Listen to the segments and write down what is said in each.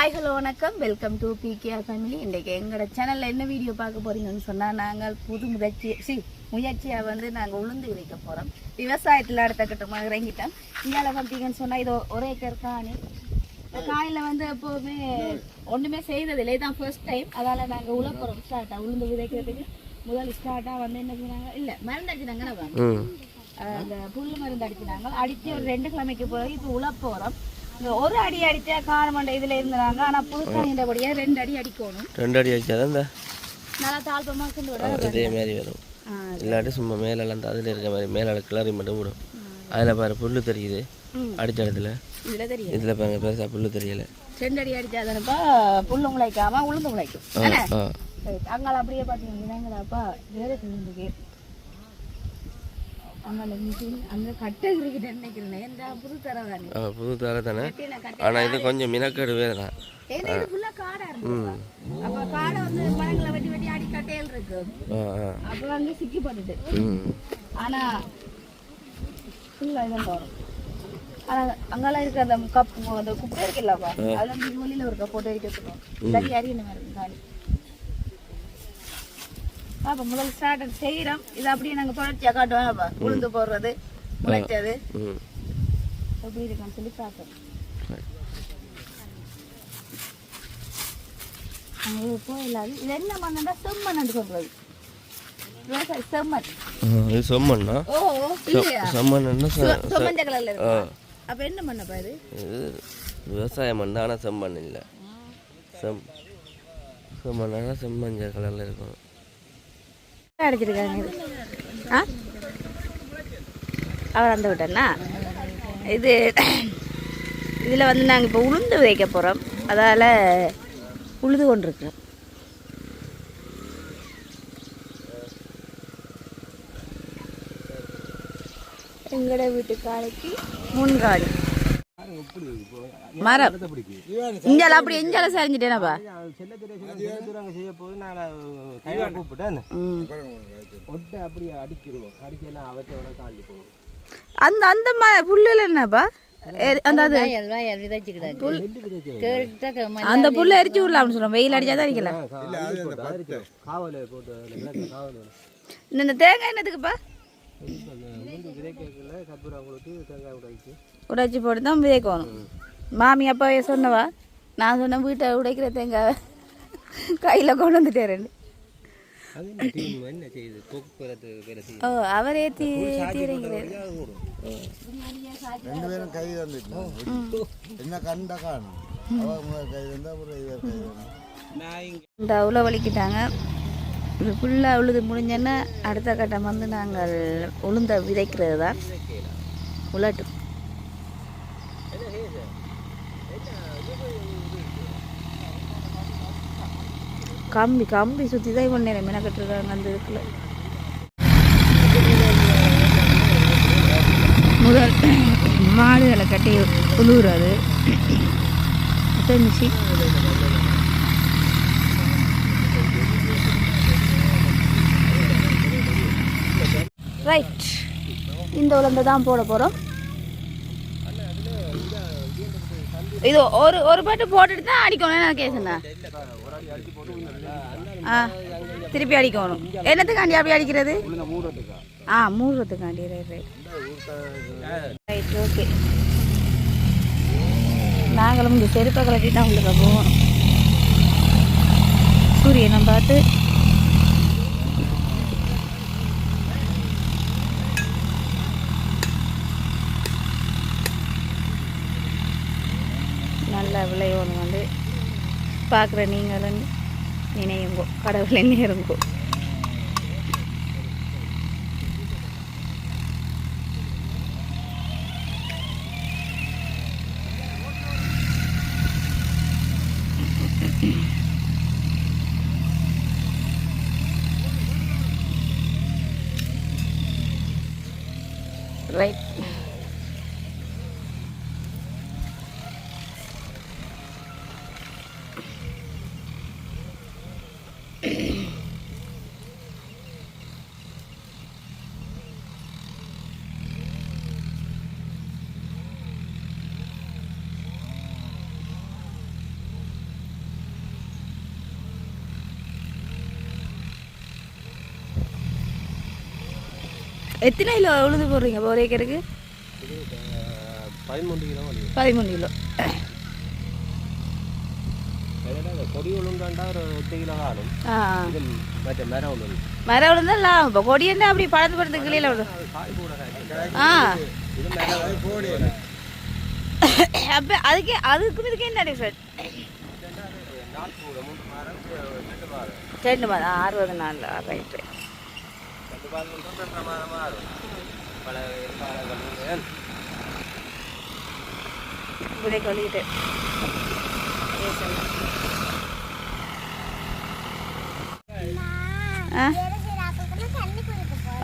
Hi hello வணக்கம். Welcome to PKR family இன்றைக்கு எங்களோட சேனலில் என்ன வீடியோ பார்க்க போறீங்கன்னு சொன்னால் நாங்கள் புது முயற்சி சி முயற்சியாக வந்து நாங்கள் உளுந்து விதைக்க போகிறோம் விவசாயத்தில் அடுத்த கட்டமாக இறங்கிட்டோம். இந்தியாவில் பார்த்தீங்கன்னு சொன்னால் இது ஒரு ஏக்கர் காணி. காணியில் வந்து எப்போவுமே ஒன்றுமே செய்ததில்லை. இதான் ஃபர்ஸ்ட் டைம் அதால் நாங்கள் போகிறோம் ஸ்டார்ட்டாக உளுந்து விதைக்கிறதுக்கு. முதல் ஸ்டார்ட்டாக வந்து என்ன செய்றாங்க இல்லை மருந்து அடிச்சுனாங்க ம். அந்த புல்லு மருந்து அடிச்சினாங்க அடிச்சு ஒரு ரெண்டு கிழமைக்கு பிறகு இப்போ உழ இங்க ஒரு அடி அடிச்சா காரமண்டை இதுல இருந்தாங்க ஆனா புதுசா நின்றபடியா ரெண்டு அடி அடிக்கணும். ரெண்டு அடி அடிச்சா இந்த நல்லா தாழ்பமா கொண்டு விட இதே மாதிரி வரும். இல்லாட்டி சும்மா மேலெல்லாம் அதில் இருக்க மாதிரி மேலே கிளறி மட்டும் விடும். அதில் பாரு புல்லு தெரியுது. அடித்த இடத்துல. இதுல தெரியும் இதில் பாருங்க பெருசாக புல்லு தெரியல. ரெண்டு அடி அடிச்சாதானப்பா புல்லு முளைக்காம உளுந்து சரி, அங்கால அப்படியே பாத்தீங்கன்னாங்களாப்பா வேற செஞ்சுருக்கு அங்கால மிஷின் அங்க கட்டை இருக்குது நினைக்கிறேன் ஏன்டா புது தர தானே? ஆனால் இது கொஞ்சம் மினக்கேடு வேறு தான். இருக்கு. இருக்கு. அங்கெல்லாம் இருக்க அந்த கப்பு அந்த குப்பை இருக்குல்லப்பா அதுல வெளியில ஒரு கப் போட்டு வைக்கணும் இல்லாட்டி அறியணும் மாதிரி காலி. அப்ப முதல் ஸ்டார்ட் செய்யறோம். இது அப்படியே நாங்க தொடர்ச்சியா காட்டுவாங்கப்பா உளுந்து போடுறது முளைச்சது. எப்படி இருக்கான்னு சொல்லி பார்க்கணும் அங்க இது என்ன மண்ணுண்டா செம்மண் சொல்றது. விவசாய செம்மண். இது செம்மண்ணா? ஓ இல்லையா? செம்மண்ணா செ- செம்மஞ்ச கலர்ல இருக்கு அப்ப என்ன பண்ணப்பா இது? இது விவசாய மண் ஆனால் செம்மண் இல்லை. செம் செம்மண்ணா செம்மஞ்சள் கலரில் இருக்கும். அடிச்சிருக்காங்க. இது ஆ? அவர் அந்த விட்டேன்னா? இது இதில் வந்து நாங்கள் இப்போ உளுந்து வைக்க போகிறோம் அதால் உழுது கொண்டிருக்கிறோம் எங்களோட வீட்டு காலைக்கு முன்காடி மரம். இஞ்சால அப்படி இஞ்சால சரிஞ்சிட்டேனாப்பா அந்த அந்த ம புல்லுல என்னப்பா அந்த அது அந்த புல்ல எரிச்சு விடலாம்னு சொல்றோம் வெயில் அடிச்சாதான் அடிக்கல இந்த இந்த தேங்காய் என்னத்துக்குப்பா உடைச்சி போட்டு தான் விதைக்கணும் மாமி அப்பாவே சொன்னவா நான் சொன்னேன் வீட்டை உடைக்கிற தேங்காய் கையில் கொண்டு வந்துட்டேன் ஓ அவரே தீ தீரைங்கிறார். ரெண்டு பேரும் கை வந்துட்டு என்ன கண்ட காணும்? அவ முதல் கை வந்தா அப்புறம் இவர் கை வந்தா இந்த உள்ள வலிக்கிட்டாங்க. இது ஃபுல்லாக உழுது முடிஞ்சோன்னா அடுத்த கட்டம் வந்து நாங்கள் உளுந்த விதைக்கிறது தான் உலட்டு. கம்பி கம்பி சுற்றி தான் இவன் நேரம் மெனக்கட்டுருக்காங்க அந்த இதுக்குள்ள. முதல் மாடுகளை கட்டி உழுவுறது மிஷின் ரைட் இந்த உளுந்து தான் போட போகிறோம் இது ஒரு ஒரு பாட்டு போட்டுட்டு தான் அடிக்கணும் நான் கேசுண்ணா ஆ திருப்பி அடிக்கணும். என்னத்துக்காண்டி அப்படி அடிக்கிறது? ஆ மூடுறதுக்காண்டி ரைட் ரைட் ரைட் ஓகே நாங்களும் இந்த செருப்பை கலட்டி தான் உள்ள போவோம் சூரியனை பார்த்து நல்ல விளையோன்னு வந்து பார்க்குற நீங்களும் நினைவுங்கோ கடவுளை நேருங்கோ. எத்தனை கிலோ உழுது போடுறீங்க இப்போ ஒரு ஏக்கருக்கு? பதிமூன்று கிலோ பதிமூணு கிலோ. கொடி ஒழுங்காண்டா ஒரு எட்டு கிலோ ஆகும். மற்ற மரம் ஒன்று மரம் விழுந்தெல்லாம் இப்போ கொடி என்ன அப்படி பழத்து பழத்து கிளியில் காய்க்கும். ஆ. அப்போ அதுக்கு அதுக்கும் இதுக்கு என்ன டிஃப்ரெண்ட் ரெண்டு மாதம் அறுபது நாள் ரைட்டு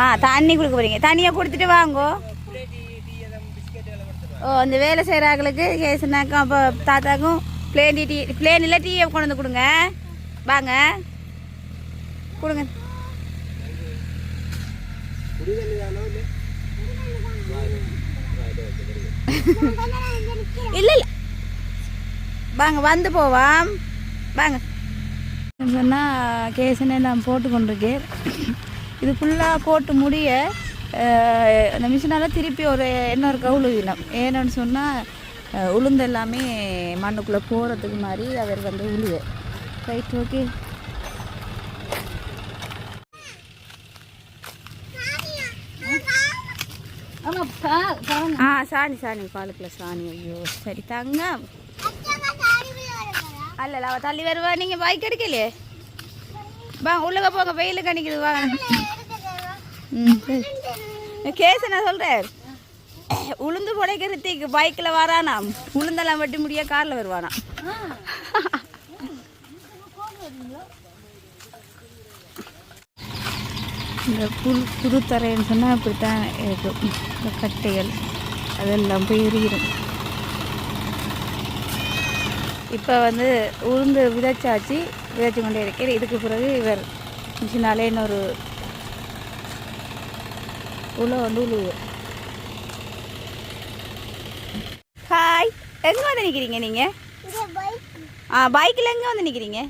ஆ தண்ணி கொடுக்க போறீங்க. தண்ணியை கொடுத்துட்டு வாங்கோ ஓ அந்த வேலை செய்கிறாங்களுக்கு கேசுனாக்கும் அப்போ தாத்தாக்கும் பிளேன் டீ பிளேனில் டீயை கொண்டு வந்து கொடுங்க. வாங்க. கொடுங்க. இல்லை இல்லை. வாங்க வந்து போவாம். வாங்க. சொன்னால் கேசனை நான் போட்டு கொண்டிருக்கேன் இது ஃபுல்லாக போட்டு முடிய அந்த மிஷினால் திருப்பி ஒரு இன்னொரு கவுளு வினம் ஏன்னு சொன்னால் உளுந்து எல்லாமே மண்ணுக்குள்ளே போகிறதுக்கு மாதிரி அவர் வந்து உழுவ ரைட் ஓகே ஆ சாணி சாணி பாலுக்குள்ள சாணி. ஐயோ சரி தாங்க. அல்ல அவ தள்ளி வருவா. நீங்க பைக் எடுக்கலையே? வா உள்ளக போங்க. வெயில் கணிக்குது வாங்க ம் கேஸ் நான் சொல்றேன் உளுந்து புடைக்கிறதுக்கு பைக்கில் வரானாம் உளுந்தெல்லாம் வெட்டி முடிய காரில் வருவானாம் இந்த புல் புதுத்தரைன்னு சொன்னால் அப்படித்தான் இருக்கும். இந்த கட்டைகள் அதெல்லாம் போய் எரியிடும் இப்போ வந்து உளுந்து விதைச்சாச்சு விதைச்சு கொண்டே இருக்கிற இதுக்கு பிறகு இவர் மிஷினாலே இன்னொரு உள்ள வந்து உழுவு ஹாய் எங்கே வந்து நிற்கிறீங்க நீங்கள் ஆ பைக்கில் எங்கே வந்து நிற்கிறீங்க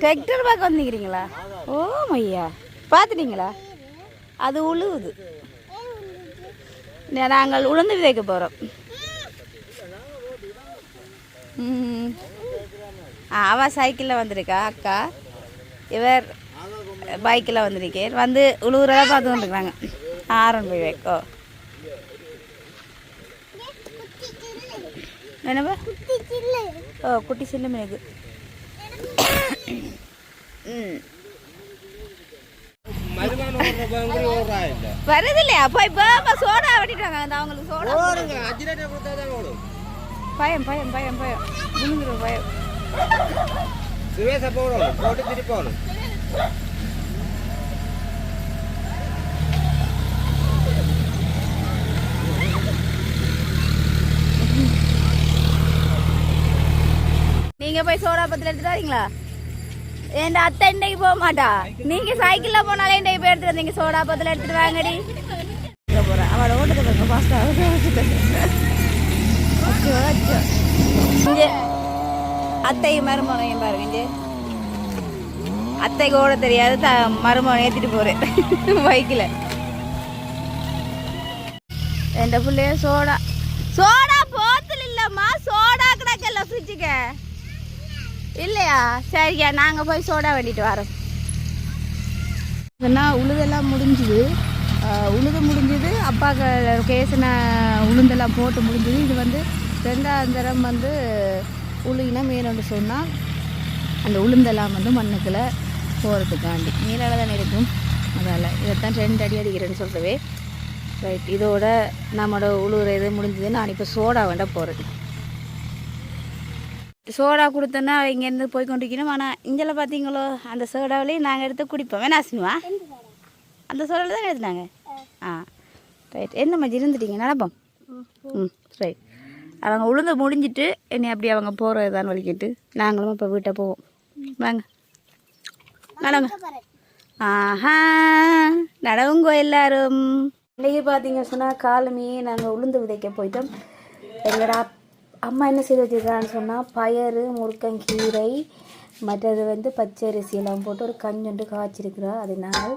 டிராக்டர் பார்க்க வந்து நிற்கிறீங்களா ஓ மையா. பார்த்துட்டீங்களா? அது உழுவுது. நாங்கள் உளுந்து விதைக்க போகிறோம் அவள் சைக்கிளில் வந்திருக்கா அக்கா. இவர் பைக்கில் வந்திருக்கேன் வந்து உழுவுறதா பார்த்து கொண்டிருக்காங்க ஆரன் போய் வைக்கோ. என்னப்பா? ஓ குட்டி சின்ன மீனுக்கு வருது இல்லையா போய் இப்போ சோடா வெட்டிட்டாங்க. அந்த அவங்களுக்கு சோடா. பயம் பயம் பயம் பயம். விழுந்துரும் பயம். சுவேச போடணும் போட்டு திருப்பி போகணும் நீங்க போய் சோடா பத்தில எடுத்துட்டு வரீங்களா? என் அத்தை இன்றைக்கு போக மாட்டா நீங்க சைக்கிள்ல போனாலே இன்றைக்கு போய் எடுத்துட்டு வந்தீங்க? சோடா பத்துல எடுத்துட்டு வாங்கடி. இங்க போறேன் அவளை ஓட்டுக்கு பாருங்க பாஸ்டா இங்க. அத்தையும் மருமகனையும் பாருங்க அத்தைக்கு ஓட தெரியாது த மருமகனை ஏத்திட்டு போறேன். பைக்கில் என் பிள்ளைய சோடா. சோடா போத்தல் இல்லம்மா. சோடா கிடக்கல ஃப்ரிட்ஜுக்கு இல்லையா? சரியா நாங்கள் போய் சோடா வேண்டிட்டு வரோம். ஏன்னா உழுதெல்லாம் முடிஞ்சுது. உழுது முடிஞ்சுது. அப்பாக்கு கேசன உளுந்தெல்லாம் போட்டு முடிஞ்சுது. இது வந்து ரெண்டாம் தரம் வந்து உழுகினா மேலோண்டு சொன்னால் அந்த உளுந்தெல்லாம் வந்து மண்ணுக்குள்ளே போகிறதுக்காண்டி மேலால தானே இருக்கும். அதால் இதைத்தான் ரெண்டு அடி அடிக்கிறேன்னு சொல்கிறவே ரைட் இதோட நம்மளோட உழுகுற இது முடிஞ்சது நான் இப்போ சோடா வேண்டாம் போகிறேன் சோடா கொடுத்தோன்னா இங்கேருந்து போய் கொண்டிருக்கணும் ஆனால் இங்கெல்லாம் பார்த்தீங்களோ அந்த சோடாவிலையும் நாங்கள் எடுத்து குடிப்போம். வேணா சினிமா அந்த சோடாவில் தான் எடுத்துனாங்க? ஆ ரைட் என்ன மாதிரி இருந்துட்டீங்க? நடப்போம். ம் ரைட் அவங்க உளுந்து முடிஞ்சிட்டு என்னை அப்படி அவங்க போகிறதான் வலிக்கிட்டு நாங்களும் இப்போ வீட்டை போவோம். வாங்க. நடங்க. ஆஹா நடவுங்கோ எல்லாரும். இன்றைக்கி பார்த்தீங்க சொன்னால் காலமே நாங்கள் உளுந்து விதைக்க போயிட்டோம். எங்களோட அம்மா என்ன செய்து வச்சுருக்கான்னு சொன்னால் பயறு முருக்கங்கீரை மற்றது வந்து பச்சரிசி எல்லாம் போட்டு ஒரு கஞ்சொண்டு காய்ச்சிருக்கிறா. அதனால்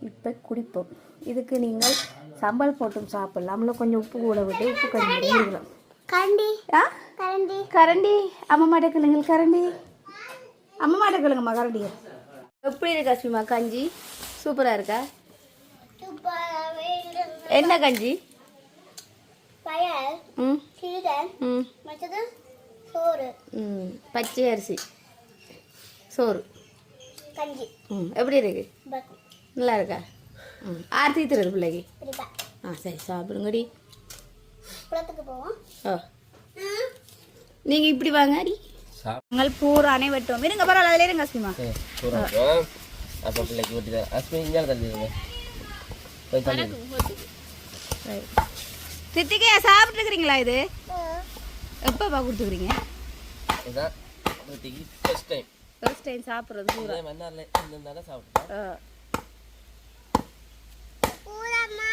இப்போ குடிப்போம். இதுக்கு நீங்கள் சம்பல் போட்டும் சாப்பிடலாம். இல்லை கொஞ்சம் உப்பு கூட விட்டு உப்பு கஞ்சி குடிக்கலாம். கரண்டி ஆ? கரண்டி. கரண்டி? அம்மா மாட்ட கிளுங்க கரண்டி? அம்மா மாட்ட கிளுங்கம்மா கரண்டி. எப்படி இருக்கா சும்மா கஞ்சி? சூப்பராக இருக்கா? என்ன கஞ்சி? ம்? சோறு. ம் பச்சை அரிசி. சோறு. கஞ்சி. ம் எப்படி இருக்கு? நல்லா இருக்கா? ம் ஆர்த்தி தருது பிள்ளைக்கு? ஆ சரி சாப்பிடுங்கடி. குளத்துக்கு போவோம். ஓ நீங்கள் இப்படி வாங்க அடி. சாப் நாங்கள் பூரானே வெட்டுவோம் இருங்க பரவாயில்ல அதில் இருங்க அஸ்மிமா அப்போ பிள்ளைக்கு தரேன் அஸ்மி இங்கே தள்ளிடுங்க. போய் தள்ளி சித்திக்கையா சாப்பிட்டுருக்குறீங்களா இது? எப்போப்பா கொடுத்துக்கிறீங்க? ஃபஸ்ட் டைம் ஃபர்ஸ்ட் டைம் சாப்பிட்றது மன்னாரில் இருந்திருந்தாலும் சாப்பிட்டேன் ஆ. பூரம்மா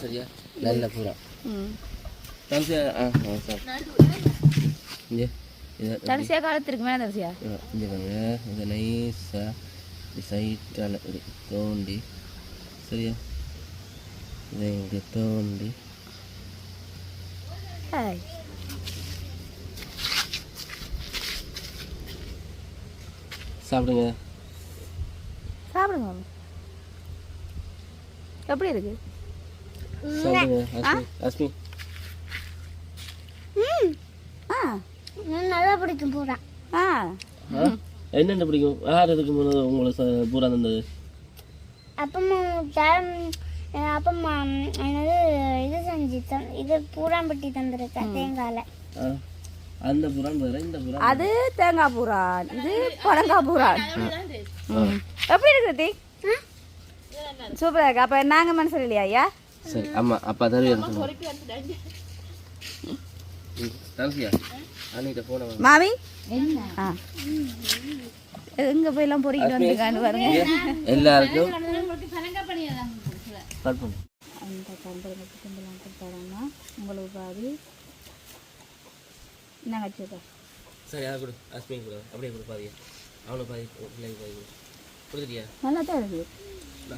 சரியா? நல்ல பூரா. ம். ஆ ஆ சார். தரிசியா காலத்திற்கு மேலே தரிசியா? இங்கே பாருங்க. இதை நைஸாக இப்படி சைட்டால் இப்படி தோண்டி. சரியா? இதை இங்கே தோண்டி. சாப்பிடுங்க. சாப்பிடுங்க. எப்படி இருக்கு? சாப்பிடுங்க அஸ்மி. அஸ்மி. ஆ. நல்லா பிடிக்கும் பூரா. ஆ. என்னென்ன பிடிக்கும்? யார் இதுக்கு முன்னாடி உங்களுக்கு பூரா தந்தது? அப்பம்மா தரம் அப்பம்மா என்னது இது செஞ்சு இது பூராம்பட்டி தந்துருக்கா தேங்காயில். அந்த புறான் வேறு இந்த புறான் அது தேங்காய் பூரான். இது பழங்காய் பூரான். ம். எப்படி இருக்கு ரித்திக் சூப்பராக இருக்கு. அப்போ நாங்கள் மனசில் இல்லையா ஐயா? சரி ஆமா அப்பா அன்னிட்ட போன மாமி? ஆ. எங்க போயெல்லாம் பொறிக்கிட்டு வந்துருக்கான்னு பாருங்க. எல்லாருக்கும் அந்த கம்பளத்துக்கு கும்பலாம் கொடுத்தாங்கன்னா உங்களுக்கு பாதி. என்னங்க வச்சுக்கோ சரி அதை கொடு. அஸ்மி கொடு. அப்படியே கொடு பாதி அவனை பாதி பிள்ளைங்க பாதி கொடு. கொடுத்துட்டியா? நல்லா தான் இருக்குது இந்தா,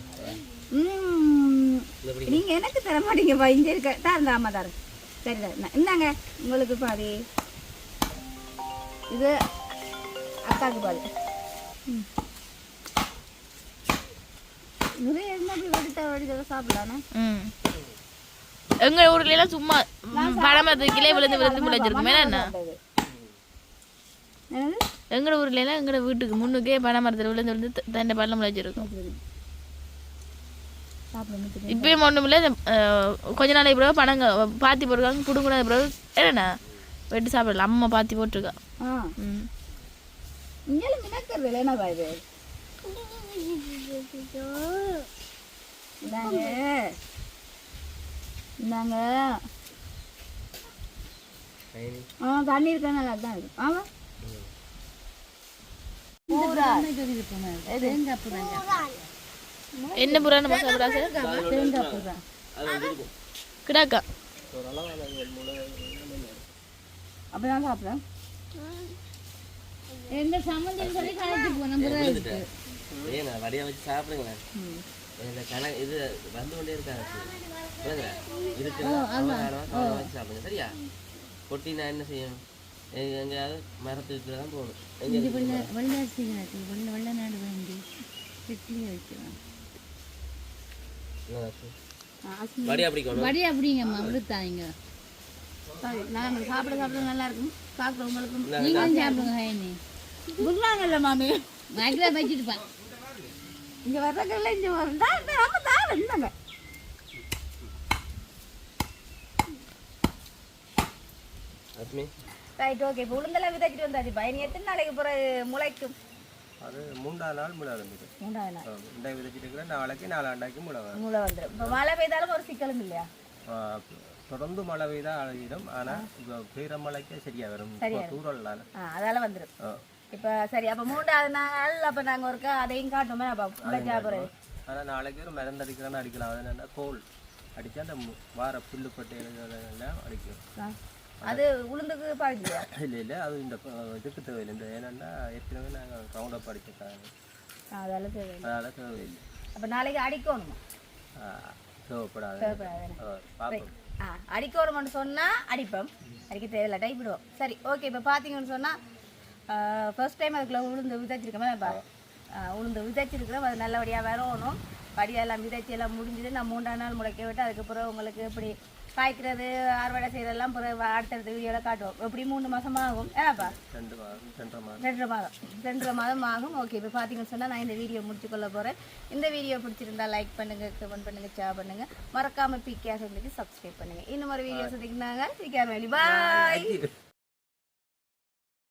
ம் இதை பிடி நீங்க எனக்கு தர மாட்டீங்கப்பா. இங்க இருக்க. தான் இருந்தா அம்மா தரேன். சரி தான் இந்தாங்க உங்களுக்கு பாதி. இது அக்காவுக்கு பாதி ம். நிறைய இருந்தா அப்படி வெடித்த வெடித்த சாப்பிடலானே? ம். எங்க ஊர்ல எல்லாம் சும்மா பழமரத்து கிளை விழுந்து விழுந்து முளைச்சிருக்குமே என்ன? என்னது? எங்கட ஊர்ல எல்லாம் எங்கட வீட்டுக்கு முன்னுக்கே பனைமரத்துல விழுந்து விழுந்து தண்டை பழம் முளைச்சிருக்கும் இப்பயும் ஒண்ணும் இல்லை கொஞ்ச நாளைக்கு பிறகு பணங்க பாத்தி போட்டிருக்காங்க பிடுங்கினது பிறகு என்னண்ணா? வெட்டி சாப்பிடலாம். அம்மா பாத்தி போட்டிருக்கா. இங்கெல்லாம் மினக்கிறது இல்லைன்னா இது? இந்தாங்க. இந்தாங்க. ஆ தண்ணி இருக்கா? நல்லா தான் இருக்கு ஆமா பூரா. என்ன நம்ம சாப்பிடா கிடாக்கா அப்படிதான் சாப்பிட்றேன். எந்த சம்மந்தம் சொல்லி கழிச்சு போனோம் ஏங்க வடியா வச்சு சாப்பிடுங்களேன் இந்த கண இது வந்து கொண்டே அவகாரம் வச்சு சாப்பிடுங்க சரியா? கொட்டி நான் என்ன செய்யணும்? எங்க- எங்கேயாவது மரத்துக்கு தான் போகணும். எங்க வடியா பிடிக்கணும். வடி அப்படிங்கம்மா விழுத்தாங்க சரி நாங்கள் சாப்பிட சாப்பிட நல்லா இருக்கும். சாப்பிட உங்களுக்கும் நீங்களும் சாப்பிடுங்க. ஹைனி. புதுனாங்கல்ல மாமி? மைக்கில் வச்சுட்டு இங்க வர்றதுல இங்க வரா நம்ம தான் இருந்தாங்க அஸ்மி? ரைட் ஓகே இப்போ உளுந்தெல்லாம் விதைச்சிட்டு வந்தாச்சு பயணி எத்தனை நாளைக்கு பிறகு முளைக்கும்? அது மூன்றாவது நாள் முளை வந்துடும் மூணாவது நாள். இண்டை விதைச்சிட்டு நாளைக்கு முளை முளை வந்துடும் இப்போ மழை பெய்தாலும் ஒரு சிக்கலும் இல்லையா? ஆ, தொடர்ந்து மழை பெய்தால் அழகிடும். ஆனால் இப்போ பெய்கிற மழைக்கே சரியாக வரும். சரியா தூரல்னால ஆ அதால வந்துடும். இப்போ சரி அப்போ மூன்றாவது நாள் அப்போ நாங்கள் ஒருக்கா அதையும் காட்டுமே அப்போ ஆனால் நாளைக்கு ஒரு மருந்து அடிக்கிறோன்னு அடிக்கலாம். அது என்னென்னா கோல். அடித்தா அந்த வார புல்லு பட்டை எல்லாம் அடிக்கும். அது உளுந்துக்கு பாதிக்கலையா இல்லை இல்லை. அது இந்த இதுக்கு தேவையில்லை. இந்த ஏன்னா ஏற்கனவே நாங்கள் ரவுண்ட் அப் அடிச்சிருக்காங்க. அதெல்லாம் தேவையில்லை. அதனால் தேவையில்லை. அப்போ நாளைக்கு அடிக்கணுமா? தேவைப்படாது. தேவைப்படாது. பார்ப்போம். ஆ அடிக்கணும்னு சொன்னால் அடிப்போம். அடிக்க தேவையில்ல டைப் விடுவோம். சரி ஓகே இப்போ பார்த்தீங்கன்னு சொன்னால் ஃபர்ஸ்ட் டைம் அதுக்குள்ளே உளுந்து விதைச்சிருக்கோமே இப்போ உளுந்து விதைச்சிருக்கிறோம் அது நல்லபடியாக வரணும் படியெல்லாம் விதைச்சி எல்லாம் முடிஞ்சது. நான் மூன்றாம் நாள் முளைக்க விட்டு அதுக்கப்புறம் உங்களுக்கு எப்படி காய்க்கிறது அறுவடை செய்யறதெல்லாம் அடுத்தடுத்த வீடியோவில் காட்டுவோம். எப்படி மூணு மாதம் ஆகும் ஏன்னாப்பா ரெண்டு மாதம். ரெண்டரை மாதம். ரெண்டரை மாதம் ஆகும். ஓகே இப்போ பார்த்தீங்கன்னு சொன்னால் நான் இந்த வீடியோ முடிச்சு கொள்ள போகிறேன் இந்த வீடியோ பிடிச்சிருந்தா லைக் பண்ணுங்க கமெண்ட் பண்ணுங்க ஷேர் பண்ணுங்க. மறக்காம பிகே ஃபேமிலிக்கு சப்ஸ்கிரைப் பண்ணுங்க. இன்னும் ஒரு வீடியோ சந்திக்கிறாங்க பிகே ஃபேமிலி பாய்